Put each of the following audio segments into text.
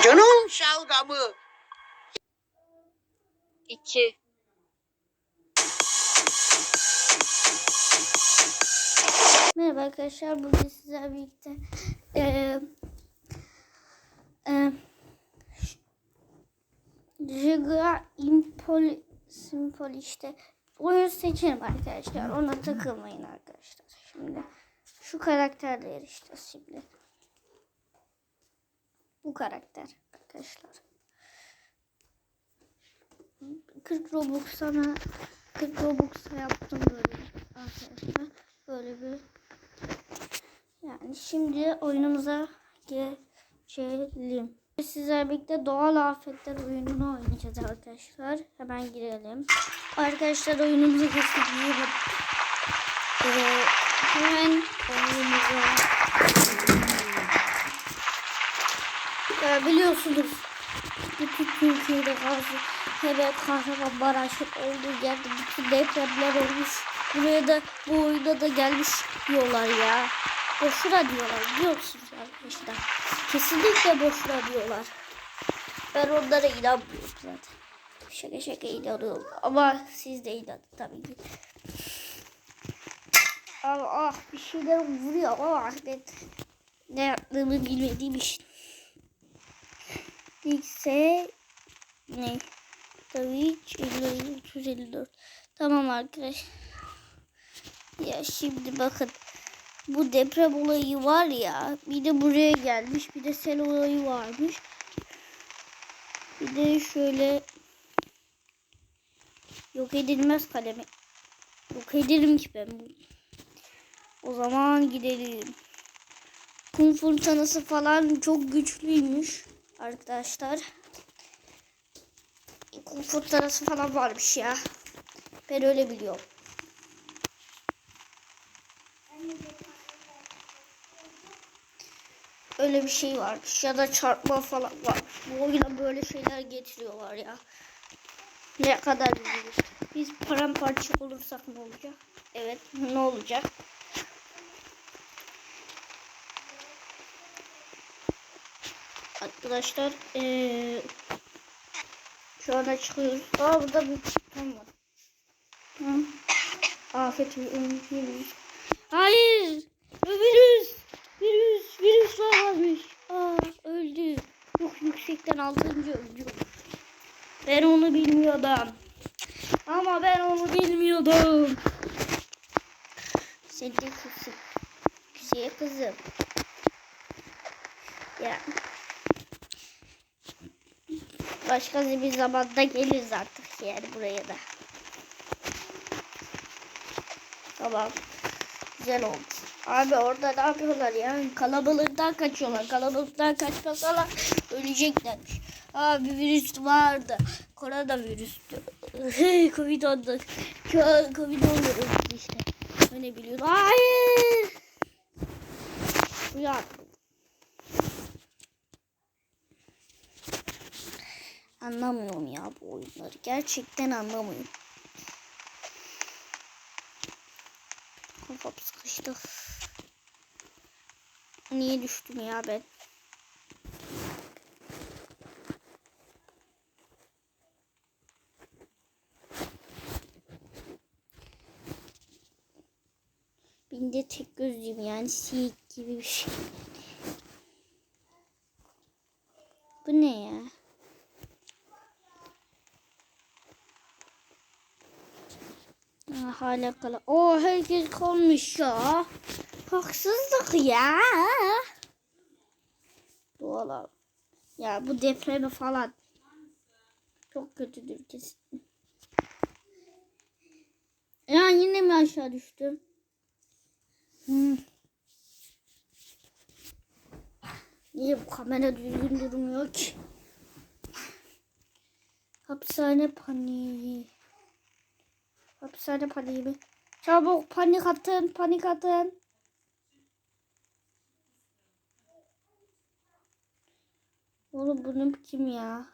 Acun'un şalgamı. 2 Merhaba arkadaşlar. Bugün sizlerle birlikte eee eee Riga Impol Simpol işte oyun seçelim arkadaşlar. Ona takılmayın arkadaşlar. Şimdi şu karakterle yarışacağız şimdi. Bu karakter arkadaşlar. 40 Robux sana 40 Robux'a yaptım böyle arkadaşlar. Böyle bir yani şimdi oyunumuza geçelim. Sizlerle birlikte doğal afetler oyununu oynayacağız arkadaşlar. Hemen girelim. Arkadaşlar oyunumuza geçtik. Ee, hemen oyunumuza biliyorsunuz bütün Türkiye'de gazı hele Kahramanmaraş olduğu yerde bütün depremler olmuş. Buraya da bu oyuna da gelmiş diyorlar ya. Boşuna diyorlar biliyor musunuz arkadaşlar? Kesinlikle boşuna diyorlar. Ben onlara inanmıyorum zaten. Şaka şaka inanıyorum ama siz de inanın tabii ki. Ama ah bir şeyler vuruyor ama ben ne yaptığımı bilmediğim için. X'e ne? Tabii 354. Tamam arkadaş. Ya şimdi bakın. Bu deprem olayı var ya. Bir de buraya gelmiş. Bir de sel olayı varmış. Bir de şöyle yok edilmez kalemi. Yok ederim ki ben bu. O zaman gidelim. Kum fırtınası falan çok güçlüymüş arkadaşlar. Kum fırtınası falan varmış ya. Ben öyle biliyorum. Öyle bir şey varmış ya da çarpma falan var. Bu oyuna böyle şeyler getiriyorlar ya. Ne kadar üzülür. Arkadaşlar eee şu anda çıkıyoruz. Aa burada bir tam var. Hı. Afet virüs. Hayır. Virüs. Virüs. Virüs varmış. Aa öldü. Çok yüksekten altıncı öldü. Ben onu bilmiyordum. Ama ben onu bilmiyordum. Sen de kızım. Güzel kızım. Ya. Başka bir zamanda geliriz artık yani buraya da. Tamam. Güzel oldu. Abi orada ne yapıyorlar ya? Kalabalıktan kaçıyorlar. Kalabalıktan kaçmasalar öleceklermiş. Abi virüs vardı. Koronavirüstü. Covid oldu. Covid oldu işte. Öyle biliyorum. Hayır. Uyan. Anlamıyorum ya bu oyunları. Gerçekten anlamıyorum. Kafam sıkıştı. Niye düştüm ya ben? Ben de tek gözlüyüm yani siyik gibi bir şey. Bu ne ya? Kala. O herkes kalmış ya. Haksızlık ya. Doğal Ya bu depremi falan. Çok kötüdür kesin. Ya yine mi aşağı düştüm? Hmm. Niye bu kamera düzgün durmuyor ki? Hapishane paniği. Hapishane paniği mi? Çabuk panik atın, panik atın. Oğlum bunun kim ya?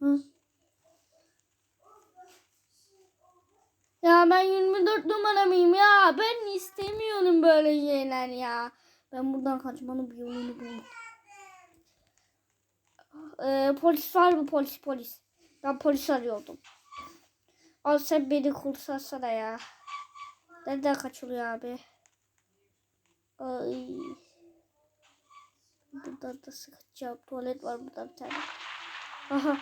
Hı? Ya ben 24 numara mıyım ya? Ben istemiyorum böyle şeyler ya. Ben buradan kaçmanın bir yolunu buldum. Ee, polis var mı? Polis polis. Ben polis arıyordum. Al sen beni kurtarsana ya. Nereden kaçılıyor abi? Ay. Buradan da sıkacağım. Tuvalet var burada bir tane. Aha.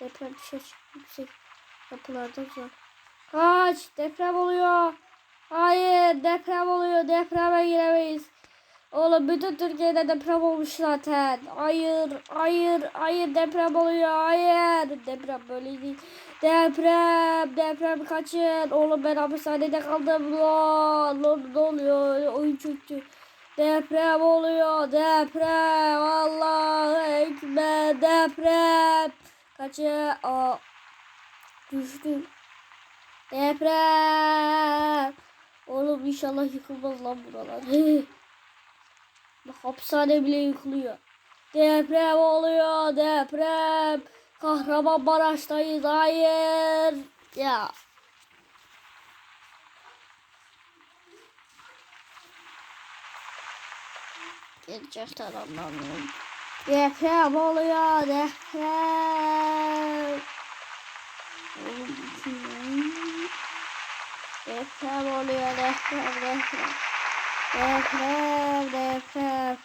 Deprem bir şey. Yüksek yapılarda zor. Kaç. Deprem oluyor. Hayır. Deprem oluyor. Depreme giremeyiz. Oğlum bütün Türkiye'de deprem olmuş zaten. Hayır. Hayır. Hayır. Deprem oluyor. Hayır. Deprem böyle değil. Deprem. Deprem kaçın. Oğlum ben hapishanede kaldım. Lan. Ne oluyor? Oyun çöktü. Deprem oluyor. Deprem. Allah ekber. Deprem. Kaçın. Aa. Düştüm. Deprem. Oğlum inşallah yıkılmaz lan buralar. Bak hapishane bile yıkılıyor. Deprem oluyor. Deprem. Kahramanmaraş'tayız. Hayır. Ya. Gerçekten anlamıyorum. Deprem oluyor. Deprem. Deprem oluyor. Deprem. Deprem. Deprem. Deprem.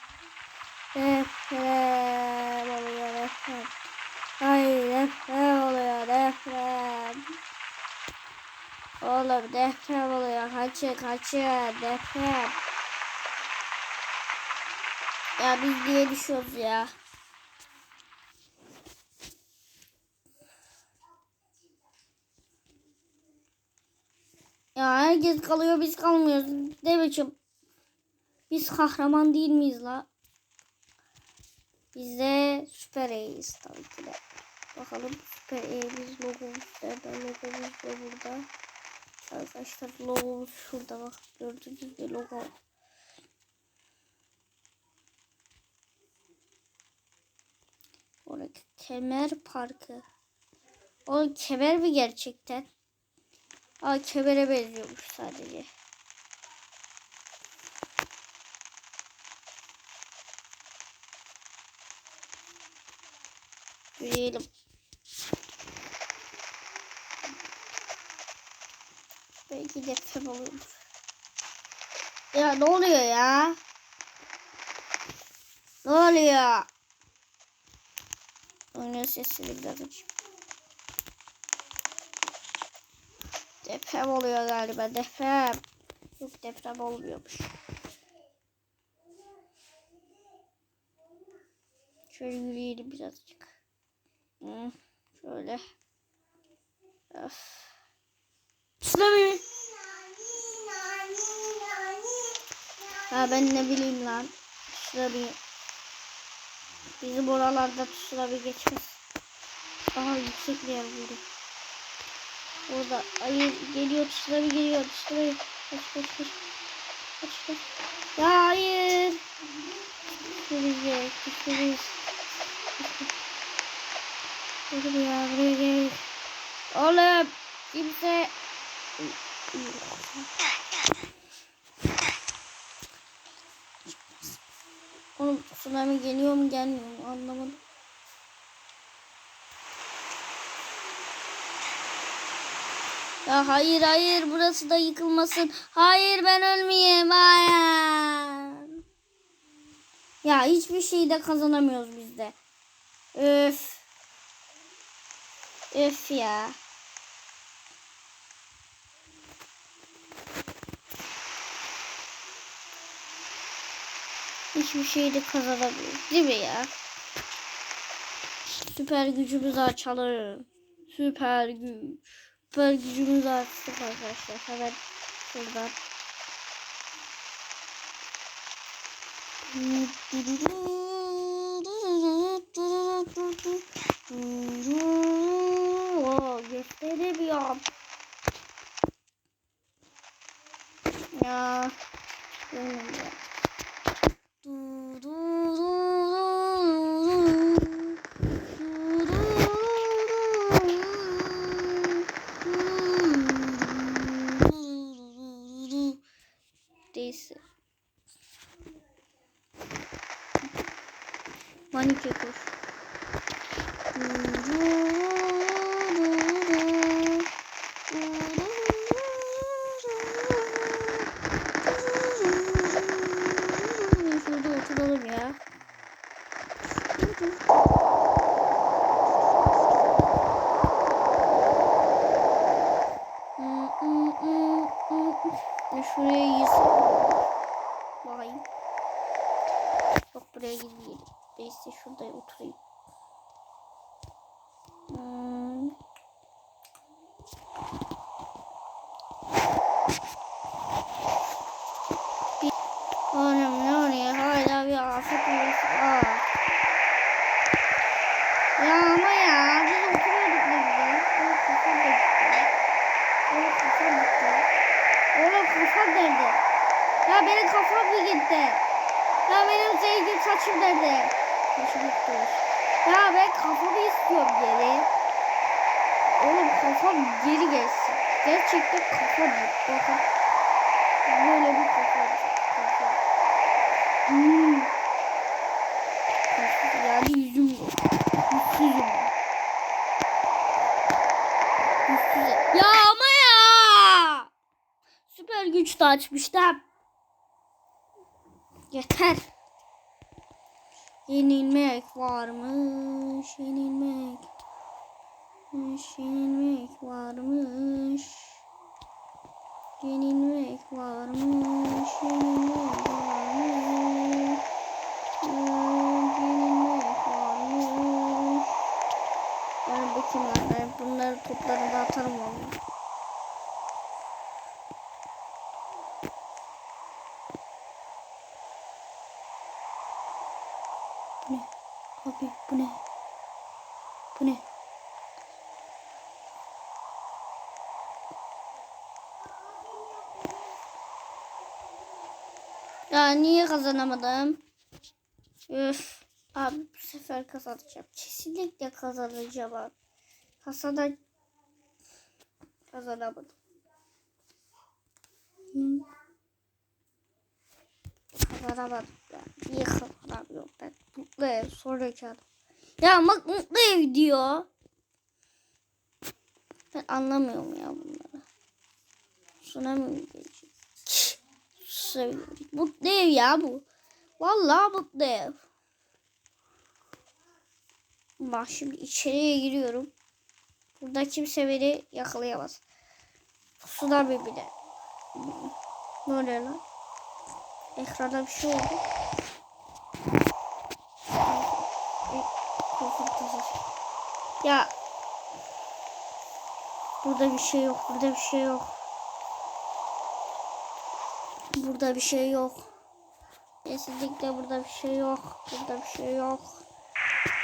Deprem oluyor. Deprem. Ay deprem oluyor. Deprem. Oğlum deprem oluyor. Kaçın kaçın. Deprem. Ya biz niye düşüyoruz ya? Ya herkes kalıyor biz kalmıyoruz. Ne biçim? Biz kahraman değil miyiz la? Biz de süper iyiyiz tabii ki de. Bakalım süper iyimiz logomuz nerede? Logomuz da burada. Arkadaşlar logomuz şurada bak. Gördüğünüz gibi logo. Orada kemer parkı. O kemer mi gerçekten? Aa kemere benziyormuş sadece. Yürüyelim. Belki deprem olur. Ya ne oluyor ya? Ne oluyor? Oyunun sesini biraz açayım. Deprem oluyor galiba deprem. Yok deprem olmuyormuş. Şöyle yürüyelim birazcık. Şöyle. Öf. Tsunami. Ha ben ne bileyim lan. Tsunami. Bizim oralarda tsunami geçmez. Daha yüksek bir yer buldum. Orada ayı geliyor tsunami geliyor tsunami. Kaç kaç kaç. Kaç kaç. Ya hayır. Düşüreceğiz düşüreceğiz. Oğlum ya buraya gel. Oğlum. Oğlum tsunami geliyor mu gelmiyor mu anlamadım. Ya hayır hayır burası da yıkılmasın. Hayır ben ölmeyeyim. Hayır. Ya hiçbir şey de kazanamıyoruz biz de. Öf. Öf ya. Hiçbir şey de kazanamıyoruz. Değil mi ya? Süper gücümüzü açalım. Süper güç. Süper gücümüzü açtık arkadaşlar. Hemen şuradan. Gösteremiyorum. Ya. Bilmiyorum ya. Neyse. Manike koş. Şurada oturalım ya. Şuraya gitsin. Bakayım. Yok buraya gitmeyelim. Neyse şurada oturayım. Hmm. Oğlum ne oluyor? Hala bir afet olursa. Ya ama ya biz oturuyorduk ne güzel. Oğlum kafa gitti. Oğlum kafa gitti. Oğlum kafa nerede? Ya benim kafam mı gitti? Ya benim zengin saçım nerede? Saçım gitti. Ya ben kafamı istiyorum geri. Oğlum kafam geri gelsin. Gerçekten kafam. Bakın. Böyle bir kafa. Kafa. Hmm. Yani yüzüm yok. Yüzsüzüm. Ya ama ya. Süper güç de açmıştım. Yeter. Yenilmek varmış. Yenilmek. Yenilmek varmış. Yenilmek varmış. Yenilmek varmış. Yenilmek varmış. Ben lan? Ben bunları toplarını atarım onu. Bu ne? Abi bu ne? Bu ne? Ya niye kazanamadım? Üf. Abi bu sefer kazanacağım. Kesinlikle kazanacağım abi. Kazana... Kazanamadım. Kazanamadım ya. Niye kazanamıyorum ben? Mutlu ev sonraki adam. Ya bak mutlu ev diyor. Ben anlamıyorum ya bunları. Suna mı gelecek? Seviyorum. Mutlu ev ya bu. Vallahi mutlu ev. Bak şimdi içeriye giriyorum. Burada kimse beni yakalayamaz. Suda bir bile. Ne oluyor lan? Ekranda bir şey oldu. Ya. Burada bir şey yok. Burada bir şey yok. Burada bir şey yok. Kesinlikle burada bir şey yok. Burada bir şey yok.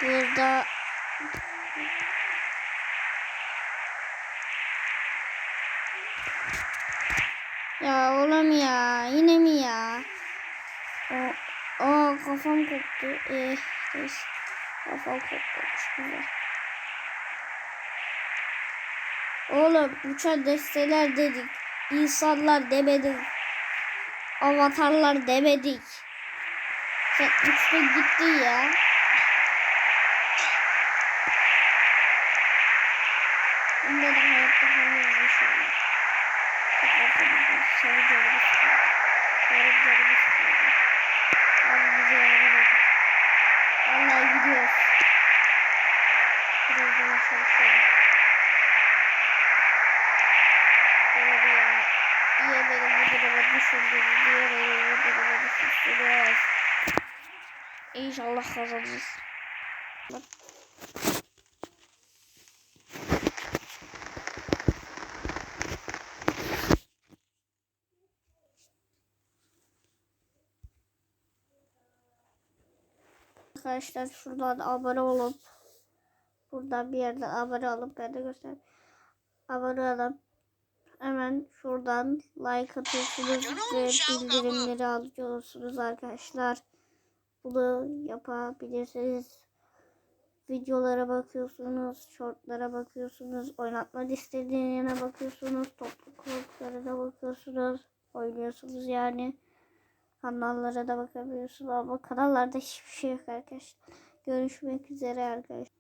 Burada Ya oğlum ya. Yine mi ya? O, o kafam koptu. Eh, neyse. Kafam kopmuş güzel. Oğlum uçan desteler dedik. İnsanlar demedik. Avatarlar demedik. Sen uçtun gittin ya. Bunda da hayatta kalmayız inşallah. Çok fazla bir sarı bu duruma düşürdünüz? İnşallah kazanırız. Arkadaşlar şuradan abone olup buradan bir yerden abone olup ben de göster. Abone olup hemen şuradan like atıyorsunuz ve bildirimleri alıyorsunuz arkadaşlar. Bunu yapabilirsiniz. Videolara bakıyorsunuz, shortlara bakıyorsunuz, oynatma listelerine bakıyorsunuz, toplu kodlarına bakıyorsunuz, oynuyorsunuz yani. Kanallara da bakabiliyorsunuz ama kanallarda hiçbir şey yok arkadaşlar. Görüşmek üzere arkadaşlar.